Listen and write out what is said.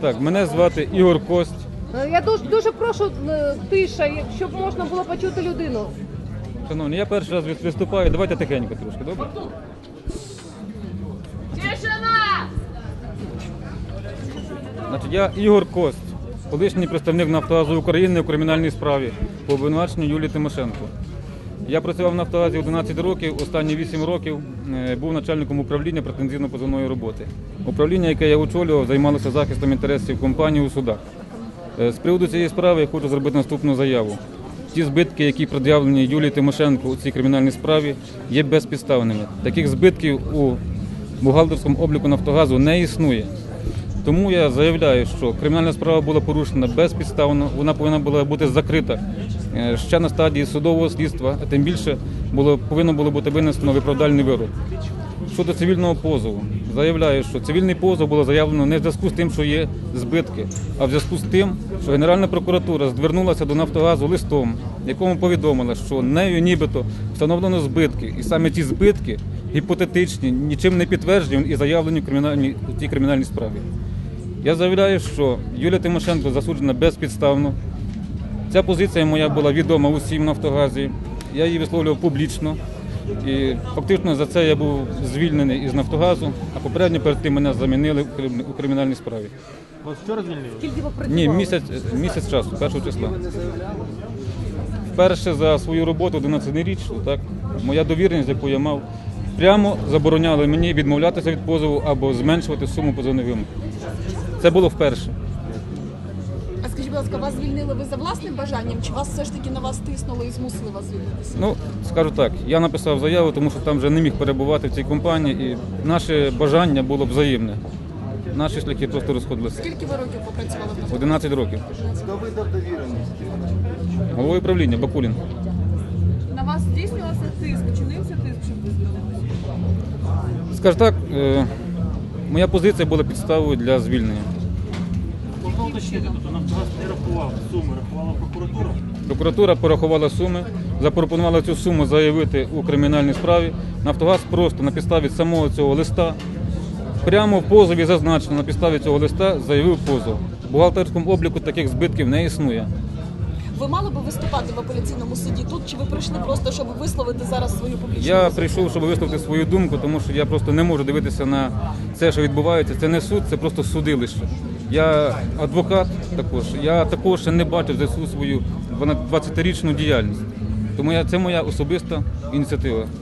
Так, мене звати Ігор Кость. Е, Я дуже, дуже прошу е, тиша, щоб можна було почути людину. Шановні, я перший раз виступаю. Давайте тихенько трошки, добре? Значить, я Ігор Кость, колишній представник Нафтогазу України у кримінальній справі по обвинуваченню Юлії Тимошенко. Я працював в Нафтогазі 11 років, останні 8 років е, був начальником управління претензійно-позовної роботи. Управління, яке я очолював, займалося захистом інтересів компанії у судах. Е, З приводу цієї справи я хочу зробити наступну заяву. Ті збитки, які пред'явлені Юлії Тимошенко у цій кримінальній справі, є безпідставними. Таких збитків у бухгалтерському обліку Нафтогазу не існує. Тому я заявляю, що кримінальна справа була порушена безпідставно, вона повинна була бути закрита ще на стадії судового слідства, а тим більше було, повинно було бути винесено виправдальний вирок. Щодо цивільного позову, заявляю, що цивільний позов було заявлено не в зв'язку з тим, що є збитки, а в зв'язку з тим, що Генеральна прокуратура звернулася до Нафтогазу листом, якому повідомила, що нею нібито встановлено збитки, і саме ті збитки гіпотетичні, нічим не підтверджені і заявлені в цій кримінальній справі. Я заявляю, що Юлія Тимошенко засуджена безпідставно. Ця позиція моя була відома усім в Нафтогазі. Я її висловлював публічно. І фактично за це я був звільнений із Нафтогазу, а попередньо перед тим мене замінили у кримінальній справі. Вас вчора звільнили? Скільки ви працювали? Ні, місяць, місяць часу, першого числа. Вперше за свою роботу 11-річну, так, моя довіреність, яку я мав, прямо забороняли мені відмовлятися від позову або зменшувати суму позовних вимог. Це було вперше. Скажіть, будь ласка, вас звільнили ви за власним бажанням, чи вас все ж таки на вас тиснули і змусили вас звільнитися? Ну, скажу так, я написав заяву, тому що там вже не міг перебувати в цій компанії, і наше бажання було взаємне. Наші шляхи просто розходилися. Скільки ви років попрацювали в Нафтогазі? 11 років. Хто видав довіреність? Головою управління Бакулін. На вас здійснювався тиск, чинився тиск, щоб ви звільнилися? Скажу так, е, моя позиція була підставою для звільнення. Уточнити, тобто Нафтогаз не рахував суми, рахувала прокуратура. Прокуратура порахувала суми, запропонувала цю суму заявити у кримінальній справі. Нафтогаз просто на підставі самого цього листа, прямо в позові зазначено, на підставі цього листа заявив позов. В бухгалтерському обліку таких збитків не існує. Ви мали би виступати в апеляційному суді тут, чи ви прийшли просто, щоб висловити зараз свою публічну Я позицію? прийшов, щоб висловити свою думку, тому що я просто не можу дивитися на це, що відбувається. Це не суд, це просто судилище. Я адвокат також. Я також не бачу за свою 20-річну діяльність. Тому я, це моя особиста ініціатива.